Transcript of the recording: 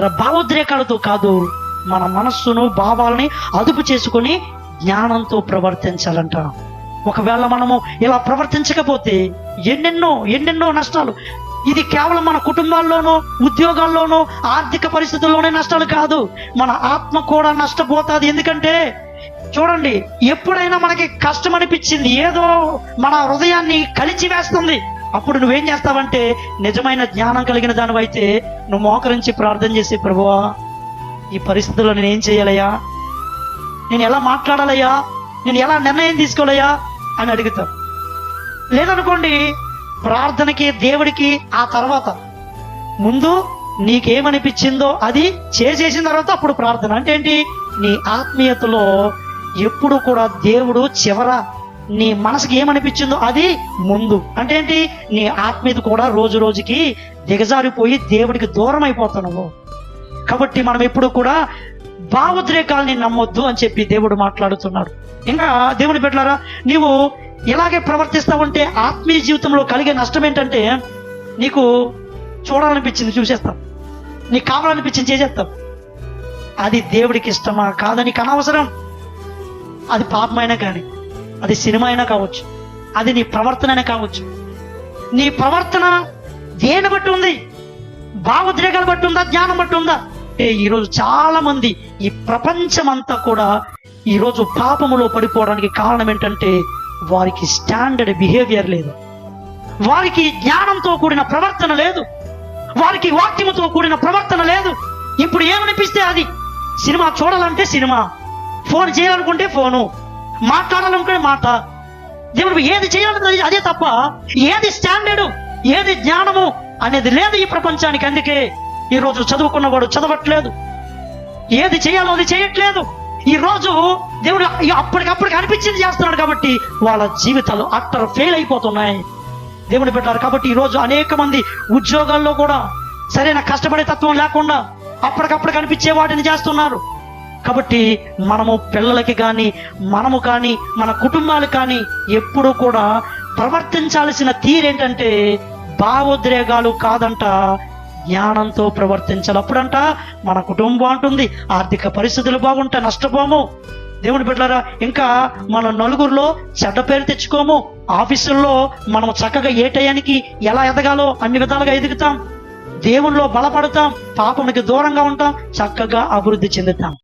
భావోద్రేకాలతో కాదు మన మనస్సును భావాలని అదుపు చేసుకొని జ్ఞానంతో ప్రవర్తించాలంట. ఒకవేళ మనము ఇలా ప్రవర్తించకపోతే ఎన్నెన్నో ఎన్నెన్నో నష్టాలు. ఇది కేవలం మన కుటుంబాల్లోనూ ఉద్యోగాల్లోనూ ఆర్థిక పరిస్థితుల్లోనే నష్టాలు కాదు. మన ఆత్మ కూడా నష్టపోతుంది. ఎందుకంటే చూడండి ఎప్పుడైనా మనకి కష్టం అనిపించింది ఏదో మన హృదయాన్ని కలిచి వేస్తుంది అప్పుడు నువ్వేం చేస్తావంటే నిజమైన జ్ఞానం కలిగిన దానివైతే నువ్వు మోకరించి ప్రార్థన చేసి ప్రభువా ఈ పరిస్థితుల్లో నేను ఏం చేయాలయ్యా? నేను ఎలా మాట్లాడాలయ్యా? నేను ఎలా నిర్ణయం తీసుకోవాలయ్యా? అని అడుగుతాం లేదనుకోండి ప్రార్థనకి దేవుడికి ఆ తర్వాత ముందు నీకేమనిపించిందో అది చేసేసిన తర్వాత అప్పుడు ప్రార్థన. అంటే ఏంటి? నీ ఆత్మీయతలో ఎప్పుడు కూడా దేవుడు చివర నీ మనసుకి ఏమనిపించిందో అది ముందు. అంటే ఏంటి నీ ఆత్మీయత కూడా రోజు రోజుకి దిగజారిపోయి దేవుడికి దూరం అయిపోతున్నావు కాబట్టి మనం ఎప్పుడు కూడా భావోద్రేకాల్ని నమ్మొద్దు అని చెప్పి దేవుడు మాట్లాడుతున్నాడు. ఇంకా దేవుని పెట్టారా నీవు ఇలాగే ప్రవర్తిస్తావంటే ఆత్మీయ జీవితంలో కలిగే నష్టం ఏంటంటే నీకు చూడాలనిపించింది చూసేస్తాం. నీకు కావాలనిపించింది చేసేస్తాం. అది దేవుడికి ఇష్టమా? కాదని అనవసరం. అది పాపమైనా కానీ. అది సినిమా అయినా కావచ్చు అది నీ ప్రవర్తన అయినా కావచ్చు. నీ ప్రవర్తన దేని బట్టి ఉంది? భావోద్రేకాలు బట్టి ఉందా? జ్ఞానం బట్టి ఉందా? అంటే ఈరోజు చాలా మంది ఈ ప్రపంచం అంతా కూడా ఈరోజు పాపములో పడిపోవడానికి కారణం ఏంటంటే వారికి స్టాండర్డ్ బిహేవియర్ లేదు. వారికి జ్ఞానంతో కూడిన ప్రవర్తన లేదు. వారికి వాక్యముతో కూడిన ప్రవర్తన లేదు. ఇప్పుడు ఏమనిపిస్తే అది? సినిమా చూడాలంటే సినిమా ఫోన్ చేయాలనుకుంటే ఫోను. మాట్లాడాలనుకునే మాట. దేవుడు ఏది చేయాలన్నది అదే తప్ప ఏది స్టాండర్డ్ ఏది జ్ఞానము అనేది లేదు ఈ ప్రపంచానికి. అందుకే ఈరోజు చదువుకున్నవాడు చదవట్లేదు. ఏది చేయాలో అది చేయట్లేదు. ఈ రోజు దేవుడు అప్పటికప్పటికి అనిపించింది చేస్తున్నాడు కాబట్టి వాళ్ళ జీవితాలు అట్టర్ ఫెయిల్ అయిపోతున్నాయి. దేవుడు పెట్టారు కాబట్టి ఈ రోజు అనేక మంది ఉద్యోగాల్లో కూడా సరైన కష్టపడే తత్వం లేకుండా అప్పటికప్పుడు కనిపించే వాటిని చేస్తున్నారు. కాబట్టి మనము పిల్లలకి కానీ మనము కానీ మన కుటుంబాలు కానీ ఎప్పుడు కూడా ప్రవర్తించాల్సిన తీరేంటంటే భావోద్రేగాలు కాదంట జ్ఞానంతో ప్రవర్తించాలి. అప్పుడంట మన కుటుంబం బాగుంటుంది ఆర్థిక పరిస్థితులు బాగుంటాయి నష్టపోము. దేవుని బిడ్డలారా ఇంకా మన నలుగురిలో చెడ్డ పేరు తెచ్చుకోము. ఆఫీసుల్లో మనం చక్కగా ఏ టయానికి ఎలా ఎదగాలో అన్ని విధాలుగా ఎదుగుతాం. దేవునిలో బలపడతాం. పాపమునికి దూరంగా ఉంటాం. చక్కగా అభివృద్ధి చెందుతాం.